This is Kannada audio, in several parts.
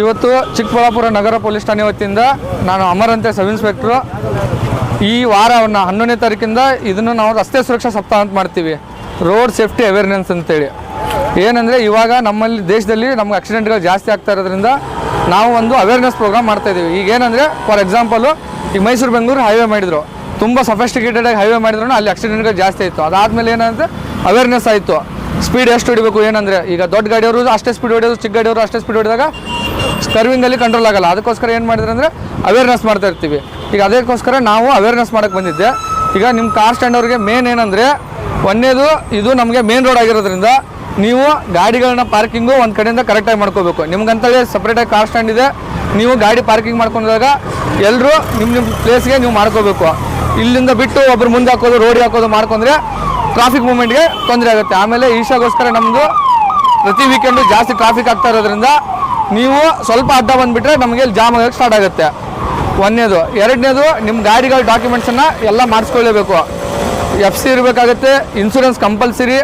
ಇವತ್ತು ಚಿಕ್ಕಬಳ್ಳಾಪುರ ನಗರ ಪೊಲೀಸ್ ಠಾಣೆ ವತಿಯಿಂದ ನಾನು ಅಮರಂತೆ ಸಬ್ ಇನ್ಸ್ಪೆಕ್ಟ್ರು. ಈ ವಾರವನ್ನು ಹನ್ನೊಂದನೇ ತಾರೀಕಿಂದ ಇದನ್ನು ನಾವು ರಸ್ತೆ ಸುರಕ್ಷಾ ಸಪ್ತಾಹ ಅಂತ ಮಾಡ್ತೀವಿ. ರೋಡ್ ಸೇಫ್ಟಿ ಅವೇರ್ನೆಸ್ ಅಂತೇಳಿ. ಏನಂದರೆ ಇವಾಗ ನಮ್ಮಲ್ಲಿ ದೇಶದಲ್ಲಿ ನಮ್ಗೆ ಆಕ್ಸಿಡೆಂಟ್ಗಳು ಜಾಸ್ತಿ ಆಗ್ತಾ ಇರೋದ್ರಿಂದ ನಾವು ಒಂದು ಅವೇರ್ನೆಸ್ ಪ್ರೋಗ್ರಾಮ್ ಮಾಡ್ತಾ ಇದ್ದೀವಿ. ಈಗ ಏನಂದರೆ ಫಾರ್ ಎಕ್ಸಾಂಪಲು ಈಗ ಮೈಸೂರು ಬೆಂಗಳೂರು ಹೈವೇ ಮಾಡಿದರು. ತುಂಬ ಸಫೆಸ್ಟಿಕೇಟೆಡ್ ಆಗಿ ಹೈವೇ ಮಾಡಿದ್ರು ಅಲ್ಲಿ ಆಕ್ಸಿಡೆಂಟ್ಗಳು ಜಾಸ್ತಿ ಆಯಿತು. ಅದಾದಮೇಲೆ ಏನಂದರೆ ಅವೇರ್ನೆಸ್ ಆಯಿತು. ಸ್ಪೀಡ್ ಎಷ್ಟು ಹೊಡಿಬೇಕು ಏನಂದರೆ ಈಗ ದೊಡ್ಡ ಗಾಡಿಯವರು ಅಷ್ಟೇ ಸ್ಪೀಡ್ ಹೊಡೆಯೋದು, ಚಿಕ್ಕ ಗಾಡಿಯವರು ಅಷ್ಟೇ ಸ್ಪೀಡ್ ಹೊಡೆದಾಗ ಕರ್ವಿಂಗಲ್ಲಿ ಕಂಟ್ರೋಲ್ ಆಗಲ್ಲ. ಅದಕ್ಕೋಸ್ಕರ ಏನು ಮಾಡಿದ್ರೆ ಅಂದರೆ ಅವೇರ್ನೆಸ್ ಮಾಡ್ತಾ ಇರ್ತೀವಿ. ಈಗ ಅದಕ್ಕೋಸ್ಕರ ನಾವು ಅವೇರ್ನೆಸ್ ಮಾಡೋಕ್ಕೆ ಬಂದಿದ್ದೆ. ಈಗ ನಿಮ್ಮ ಕಾರ್ ಸ್ಟ್ಯಾಂಡ್ ಅವ್ರಿಗೆ ಮೇನ್ ಏನಂದರೆ ಒಂದೇದು, ಇದು ನಮಗೆ ಮೇನ್ ರೋಡ್ ಆಗಿರೋದ್ರಿಂದ ನೀವು ಗಾಡಿಗಳನ್ನ ಪಾರ್ಕಿಂಗು ಒಂದು ಕಡೆಯಿಂದ ಕರೆಕ್ಟಾಗಿ ಮಾಡ್ಕೋಬೇಕು. ನಿಮ್ಗಂತೇಳಿ ಸಪ್ರೇಟಾಗಿ ಕಾರ್ ಸ್ಟ್ಯಾಂಡ್ ಇದೆ. ನೀವು ಗಾಡಿ ಪಾರ್ಕಿಂಗ್ ಮಾಡ್ಕೊಂಡಾಗ ಎಲ್ಲರೂ ನಿಮ್ಮ ನಿಮ್ಮ ಪ್ಲೇಸ್ಗೆ ನೀವು ಮಾಡ್ಕೋಬೇಕು. ಇಲ್ಲಿಂದ ಬಿಟ್ಟು ಒಬ್ರು ಮುಂದೆ ಹಾಕೋದು ರೋಡಿಗೆ ಹಾಕೋದು ಮಾಡ್ಕೊಂಡ್ರೆ ಟ್ರಾಫಿಕ್ ಮೂಮೆಂಟ್ಗೆ ತೊಂದರೆ ಆಗುತ್ತೆ. ಆಮೇಲೆ ಈಶಾಗೋಸ್ಕರ ನಮ್ಮದು ಪ್ರತಿ ವೀಕೆಂಡು ಜಾಸ್ತಿ ಟ್ರಾಫಿಕ್ ಆಗ್ತಾ ಇರೋದ್ರಿಂದ ನೀವು ಸ್ವಲ್ಪ ಅಡ್ಡ ಬಂದುಬಿಟ್ರೆ ನಮಗೆ ಇಲ್ಲಿ ಜಾಮ್ ಆಗೋಕ್ಕೆ ಸ್ಟಾರ್ಟ್ ಆಗುತ್ತೆ. ಒಂದನೇದು. ಎರಡನೇದು ನಿಮ್ಮ ಗಾಡಿಗಳ ಡಾಕ್ಯುಮೆಂಟ್ಸನ್ನು ಎಲ್ಲ ಮಾಡಿಸ್ಕೊಳ್ಳೇಬೇಕು. ಎಫ್ ಸಿ ಇರಬೇಕಾಗತ್ತೆ ಇನ್ಸೂರೆನ್ಸ್ ಕಂಪಲ್ಸರಿ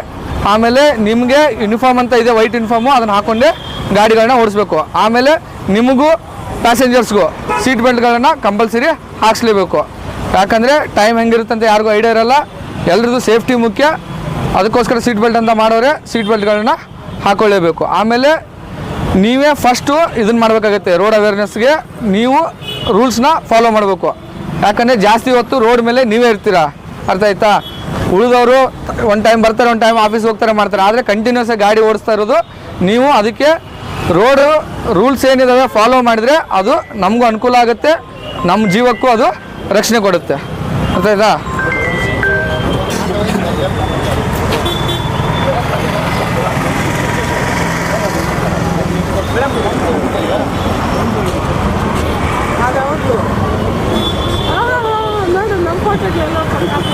ಆಮೇಲೆ ನಿಮಗೆ ಯೂನಿಫಾರ್ಮ್ ಅಂತ ಇದೆ ವೈಟ್ ಯೂನಿಫಾರ್ಮು ಅದನ್ನು ಹಾಕ್ಕೊಂಡೆ ಗಾಡಿಗಳನ್ನ ಓಡಿಸ್ಬೇಕು. ಆಮೇಲೆ ನಿಮಗೂ ಪ್ಯಾಸೆಂಜರ್ಸ್ಗೂ ಸೀಟ್ ಬೆಲ್ಟ್ಗಳನ್ನು ಕಂಪಲ್ಸರಿ ಹಾಕ್ಸ್ಲೇಬೇಕು. ಯಾಕಂದರೆ ಟೈಮ್ ಹೆಂಗಿರುತ್ತೆ ಅಂತ ಯಾರಿಗೂ ಐಡಿಯಾ ಇರಲ್ಲ. ಎಲ್ರದ್ದು ಸೇಫ್ಟಿ ಮುಖ್ಯ. ಅದಕ್ಕೋಸ್ಕರ ಸೀಟ್ ಬೆಲ್ಟ್ ಅಂತ ಮಾಡೋರೆ ಸೀಟ್ ಬೆಲ್ಟ್ಗಳನ್ನ ಹಾಕ್ಕೊಳ್ಳೇಬೇಕು ಆಮೇಲೆ ನೀವೇ ಫಸ್ಟು ಇದನ್ನು ಮಾಡಬೇಕಾಗತ್ತೆ ರೋಡ್ ಅವೇರ್ನೆಸ್ಗೆ ನೀವು ರೂಲ್ಸ್ನ ಫಾಲೋ ಮಾಡಬೇಕು. ಯಾಕಂದರೆ ಜಾಸ್ತಿ ಹೊತ್ತು ರೋಡ್ ಮೇಲೆ ನೀವೇ ಇರ್ತೀರಾ? ಅರ್ಥ ಆಯ್ತಾ? ಉಳಿದವರು ಒನ್ ಟೈಮ್ ಬರ್ತಾರೆ, ಒಂದು ಟೈಮ್ ಆಫೀಸ್ ಹೋಗ್ತಾರೆ, ಮಾಡ್ತಾರೆ. ಆದರೆ ಕಂಟಿನ್ಯೂಸ್ ಆಗಿ ಗಾಡಿ ಓಡಿಸ್ತಾ ಇರೋದು, ನೀವು ಅದಕ್ಕೆ ರೋಡು ರೂಲ್ಸ್ ಏನಿದಾವೆ ಫಾಲೋ ಮಾಡಿದರೆ ಅದು ನಮಗೂ ಅನುಕೂಲ ಆಗುತ್ತೆ ನಮ್ಮ ಜೀವಕ್ಕೂ ಅದು ರಕ್ಷಣೆ ಕೊಡುತ್ತೆ. ಅರ್ಥ ಆಯ್ತಾ?